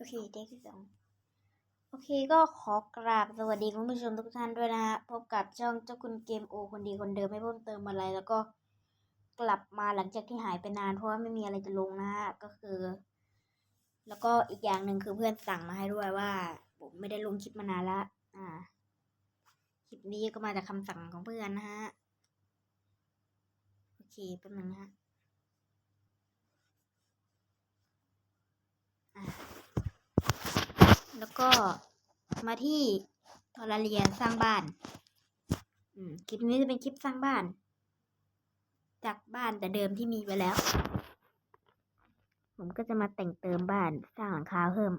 โอเคเทคที่สองโอเคก็ขอกราบสวัสดีคุณผู้ชมทุกท่านด้วยนะฮะพบกับช่องเจ้าคุณเกมโอคนดีคนเดิมไม่เพิ่มเติมอะไร แล้วก็กลับมาหลังจากที่หายไปนาน เพราะว่าไม่มีอะไรจะลงนะฮะก็คือ แล้วก็อีกอย่างหนึ่งคือเพื่อนสั่งมาให้ด้วยว่า ผมไม่ได้ลงคลิปมานานละอ่าคลิปนี้ก็มาจากคำสั่งของเพื่อนนะฮะโอเคแป๊บนึงนะฮะ แล้วก็มาที่ทอร์เรียนสร้างบ้านคลิปนี้จะเป็นคลิปสร้างบ้าน จากบ้านแต่เดิมที่มีไว้แล้ว ผมก็จะมาแต่งเติมบ้านสร้างหลังคาเพิ่ม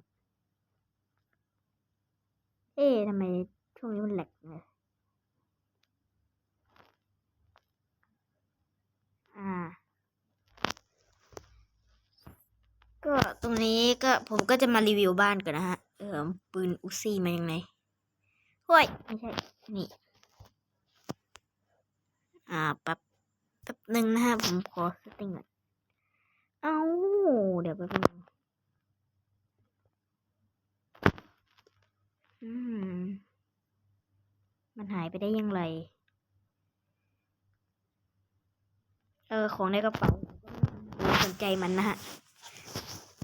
เอ๊ะทำไมช่วงนี้มันแหลกเลยอ่า ก็ตรงนี้ก็ผมก็จะมารีวิวบ้านก่อนนะฮะ เออปืนอุซี่มายังไงเฮ้ยไม่ใช่ นี่ อ่าแป๊บแป๊บหนึ่งนะฮะ ผมขอสติ้งก่อนเอาเดี๋ยวแป๊บนึงอืม มันหายไปได้อยังไงเออ ของในกระเป๋าผมก็ไม่สนใจมันนะฮะ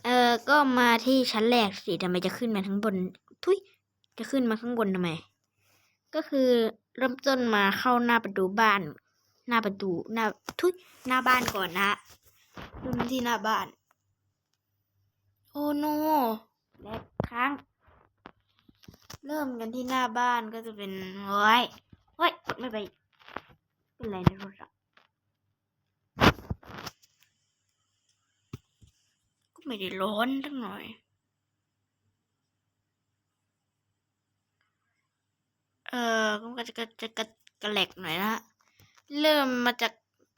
เออก็มาที่ชั้นแรกสิทำไมจะขึ้นมาทั้งบน ทุย จะขึ้นมาข้างบนทำไม ก็คือเริ่มต้นมาเข้าหน้าประตูบ้าน หน้าประตูหน้าทุยหน้าบ้านก่อนนะเริ่มที่หน้าบ้าน โอ้โนและค้าง เริ่มกันที่หน้าบ้านก็จะเป็นโอ้ยเฮ้ยไม่ไป เป็นไรในโทรศัพท์ ไม่ได้ร้อนทั้งหน่อย เออก็จะกระจะกระกระแหลกหน่อยนะฮะ เริ่มมาจาก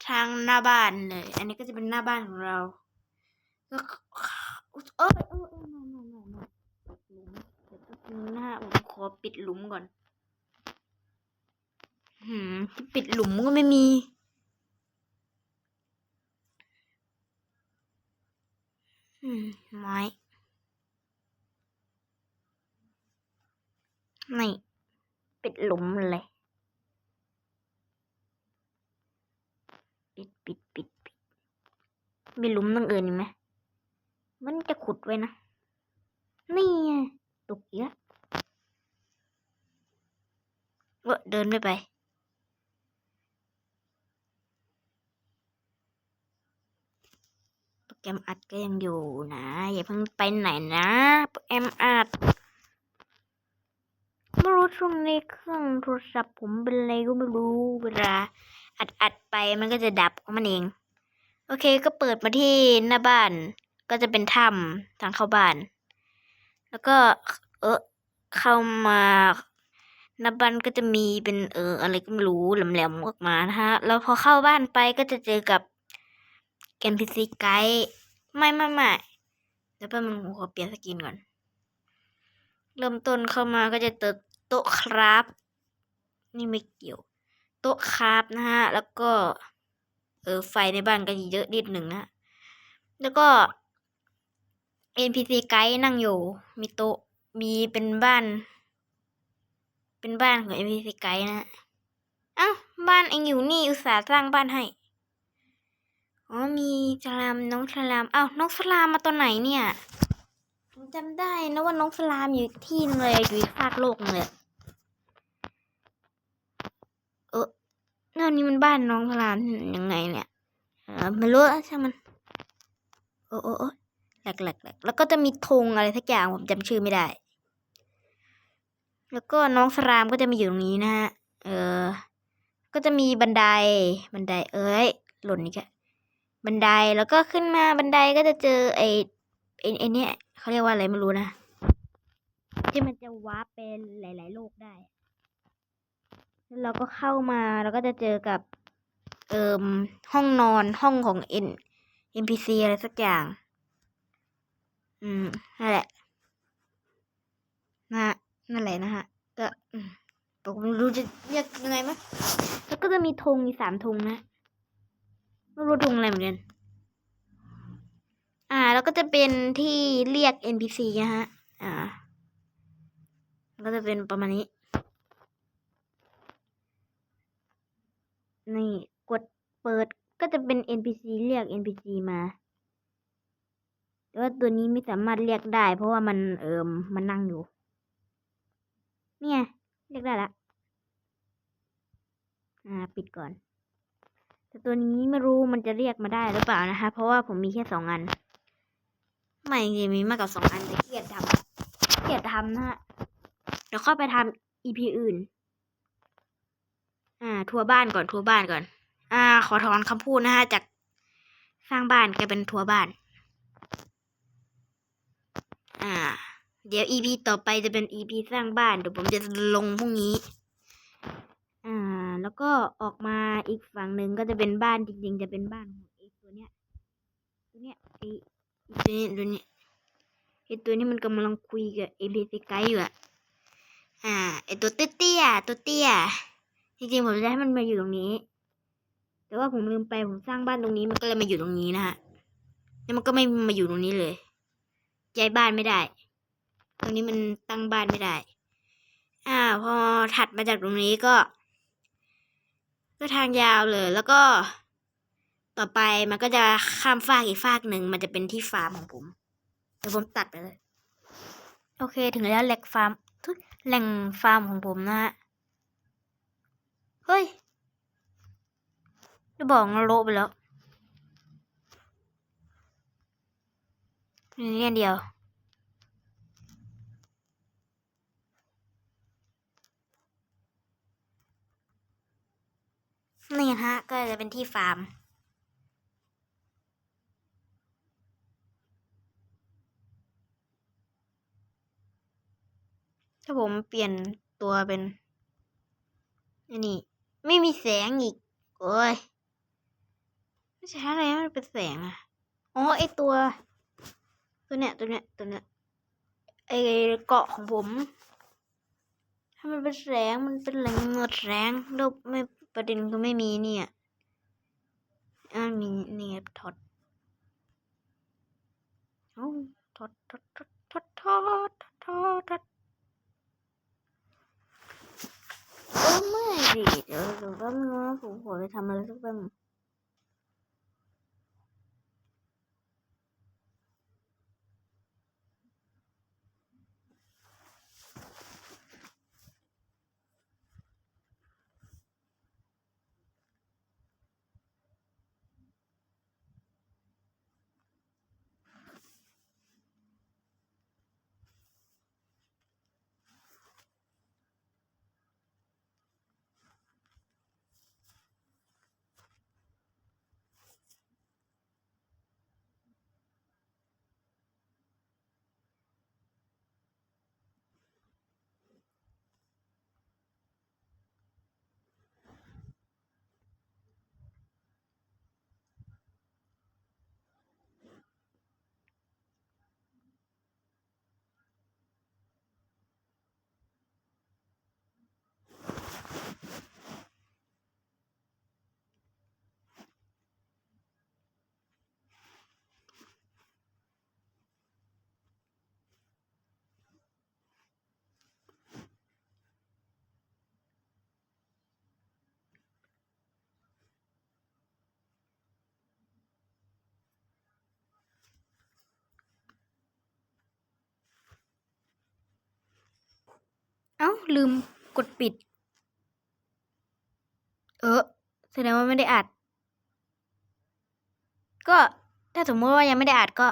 ทางหน้าบ้านเลย อันนี้ก็จะเป็นหน้าบ้านของเราก็เออเออเออไม่ไม่ไม่ไม่หลุมเดี๋ยวแป๊บนึงนะฮะผมขอปิดหลุมก่อน หืม ปิดหลุมก็ไม่มี อืม ไม้นี่ปิดหลุมเลย ปิดปิดปิดปิดมีหลุมตรงอื่นอีกไหมมันจะขุดไว้นะ นี่ไงตกเยอะเดินไม่ไป โปร แกรมอัดก็ยังอยู่นะ อย่าเพิ่งไปไหนนะแกรมอัดไม่รู้ช่วงนี้เครื่องโทรศัพท์ผมเป็นอะไรก็ไม่รู้เวลาอัดอัดไปมันก็จะดับของมันเอง โอเคก็เปิดมาที่หน้าบ้าน ก็จะเป็นถ้ำทางเข้าบ้าน แล้วก็เออเข้ามาหน้าบ้านก็จะมีเป็นเอออะไรก็ไม่รู้แหลมๆออกมานะฮะแล้วพอเข้าบ้านไปก็จะเจอกับ เกมพีซีไกด์ไม่ไม่ไม่เดี๋ยวแป๊บนึงผมขอเปลี่ยนสกินก่อน เริ่มต้นเข้ามาก็จะเจอโต๊ะครับ นี่ไม่เกี่ยว โต๊ะครับนะฮะ แล้วก็ เออไฟในบ้านก็เยอะนิดหนึ่งนะ แล้วก็ NPC ไกด์นั่งอยู่ มีโต๊ะ มีเป็นบ้าน เป็นบ้านของ NPC ไกด์นะฮะเอ้า บ้านเองอยู่นี่อุตส่าห์สร้างบ้านให้ อ๋อมีสลามน้องสลามเอ้าน้องสลามมาตอนไหนเนี่ยผมจำได้นะว่าน้องสลามอยู่ที่นึงเลยอยู่อีกภาคโลกเลยเออนั่นนี่มันบ้านน้องสลามยังไงเนี่ยเออไม่รู้อะช่มันโอ้โอ้โอ้แหลกแหลกแหลกแล้วก็จะมีธงอะไรสักอย่างผมจำชื่อไม่ได้ แล้วก็น้องสลามก็จะมาอยู่ตรงนี้นะฮะเออ ก็จะมีบันไดบันไดเอ้ยหล่นนี่แก บันไดแล้วก็ขึ้นมาบันไดก็จะเจอไอ้ไอ้ไอ้เนี่ยเขาเรียกว่าอะไรไม่รู้นะ ที่มันจะวาร์ปเป็นหลาย ๆ โลกได้แล้วเราก็เข้ามาแล้วก็จะเจอกับเอ่มห้องนอนห้องของ N NPC อะไรสักอย่าง อืมนั่นแหละนะฮะนั่นแหละนะฮะก็ผมรู้จะเรียกยังไงมั้ยแล้วก็จะมีธงมีสามธงนะ ไม่รู้ธงอะไรเหมือนกัน อ่า แล้วก็จะเป็นที่เรียก NPC นะฮะ อ่า ก็จะเป็นประมาณนี้ นี่กดเปิดก็จะเป็น NPC เรียก NPC มา แต่ว่าตัวนี้ไม่สามารถเรียกได้ เพราะว่ามันเอิมมันนั่งอยู่ เนี่ย เรียกได้ละ อ่า ปิดก่อน แต่ตัวนี้ไม่รู้มันจะเรียกมาได้หรือเปล่านะคะ เพราะว่าผมมีแค่สองอัน ไม่จริงมีมากกว่าสองอันแต่เกียดทำเกียดทำนะฮะเดี๋ยวเข้าไปทำ EP อื่น อ่า ทัวร์บ้านก่อนทัวร์บ้านก่อน อ่า ขอถอนคำพูดนะฮะจากสร้างบ้านกลายเป็นทัวร์บ้าน อ่า เดี๋ยว EP ต่อไปจะเป็น EP สร้างบ้านเดี๋ยวผมจะลงพรุ่งนี้ อ่า แล้วก็ออกมาอีกฝั่งหนึ่งก็จะเป็นบ้านจริงๆ จะเป็นบ้านของไอ้ตัวเนี้ย ตัวเนี้ยไอ้ตัวเนี้ยตัวเนี้ยไอ้ตัวนี้มันกำลังคุยกับเอลิสไกอยู่อะอ่าไอ้ตัวเตี้ยตัวเตี้ยจริงๆผมจะให้มันมาอยู่ตรงนี้ แต่ว่าผมลืมไปผมสร้างบ้านตรงนี้มันก็เลยมาอยู่ตรงนี้นะฮะแล้วมันก็ไม่มาอยู่ตรงนี้เลยย้ายบ้านไม่ได้ ตรงนี้มันตั้งบ้านไม่ได้ อ่า พอถัดมาจากตรงนี้ก็ ก็ทางยาวเลย แล้วก็ ต่อไปมันก็จะข้ามฟากอีกฟากหนึ่ง มันจะเป็นที่ฟาร์มของผมเดี๋ยวผมตัดไปเลย โอเค ถึงแล้วแหล่งฟาร์มทุยแหล่งฟาร์มของผมนะฮะ เฮ้ยจะบอกนรกไปแล้วนี่อันเดียว นี่ฮะ ก็จะเป็นที่ฟาร์ม ถ้าผมเปลี่ยนตัวเป็นนนี้ไม่มีแสงอีก โอ้ย ไม่ใช่อะไรมันเป็นแสงอะอ๋อไอตัว ตัวเนี้ยตัวเนี้ยตัวเนี้ยไอเกาะของผม ถ้ามันเป็นแสงมันเป็นแหล่งเงือดแสงแล้วไม่ ประเด็นก็ไม่มีเนี่ยอ่ามีเนี่ยถอดเอ้าถอดถอดถอดถอดถอดถอดถอดเออไม่ดิเดี๋ยวเดี๋ยวแป๊บนึงนะผมขอไปทำอะไรสักแป๊บ ลืมกดปิด เออแสดงว่าไม่ได้อัด ก็ถ้าสมมติว่ายังไม่ได้อัดก็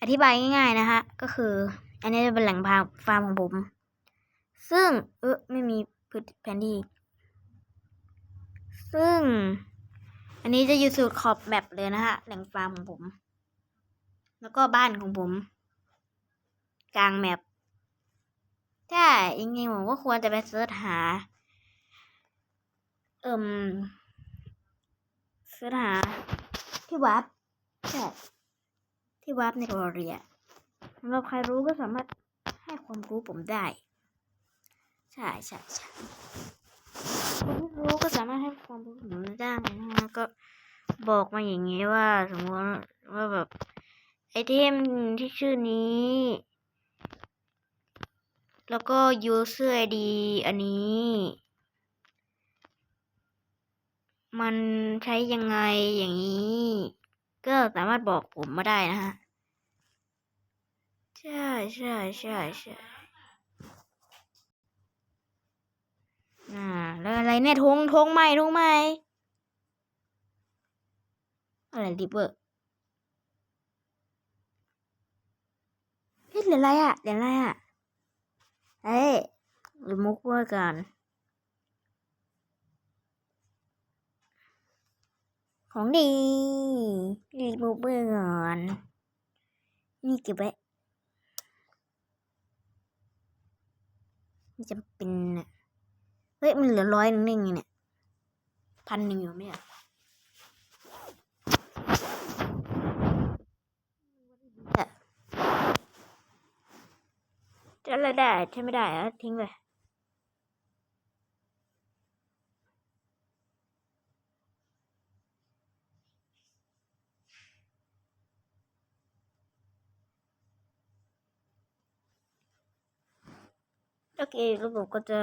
อธิบายง่ายๆนะฮะ ก็คือ อันนี้จะเป็นแหล่งฟาร์มฟาร์มของผม ซึ่ง เออไม่มีพื้นแผนที่ ซึ่ง อันนี้จะอยู่สุดขอบแมปเลยนะฮะ แหล่งฟาร์มของผม แล้วก็บ้านของผม กลางแมป ใช่จริงๆผมก็ควรจะไปเสิร์ชหา เอิ่มเสิร์ชหา ที่วับใช่ที่วับในโรเรียสำหรับใครรู้ก็สามารถให้ความรู้ผมได้ ใช่ใช่ใช่คนที่รู้ก็สามารถให้ความรู้ผมได้นะฮะก็บอกมาอย่างนี้ว่า สมมติว่าแบบไอเทมที่ชื่อนี้ แล้วก็ user ID อันนี้ มันใช้ยังไงอย่างนี้ ก็สามารถบอกผมมาได้นะฮะ ใช่ใช่ใช่ใช่อ่าแล้วอะไรเนี่ยทงทงใหม่ทงใหม่ อะไรดิเบอร์เฮ้ยเหรียญอะไรอะเหรียญอะไรอะ เฮ้ยรีมุกวอร์กัน ของดีรีมูเบอร์ก่อนนี่เก็บไว้จำเป็นน่ะเฮ้ย มันเหลือร้อยหนึงได้ไงเนี่ย พันหนึ่งอยู่ไหมอะอะ จะอะไรได้ใช่ไม่ได้อะทิ้งไปโอเคแล้วผมก็จะ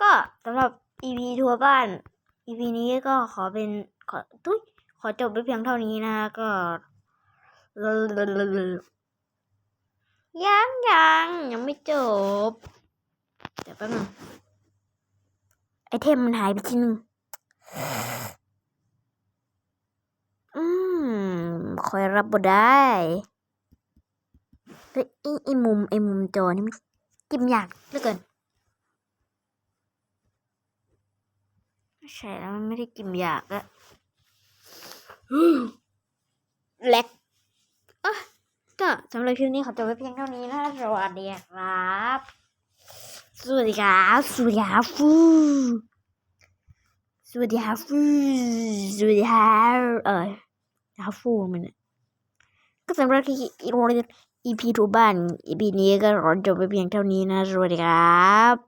ก็สำหรับ EP ทัวร์บ้าน EP นี้ก็ขอเป็นขอทุยขอจบไปเพียงเท่านี้นะก็ ยังยังยังไม่จบ เดี๋ยวแป๊บนึงไอเทมมันหายไปทีนึงอืมคอยรับบ่ได้เฮ้ไอไอมุมไอมุมจอนี่มันจิ้มยากเหลือเกินใช่แล้วมันไม่ได้กิมยากอะแลกอะก็ สำหรับคลิปนี้ขอจบไว้เพียงเท่านี้นะสวัสดีครับ สวัสดีครับสวัสดีครับฟูสวัสดีครับฟูสวัสดีครับเออครับฟูมันน่ะก็สำหรับที่ EP ทูบ้านอีพีนี้ก็ขอจบไปเพียงเท่านี้นะสวัสดีครับ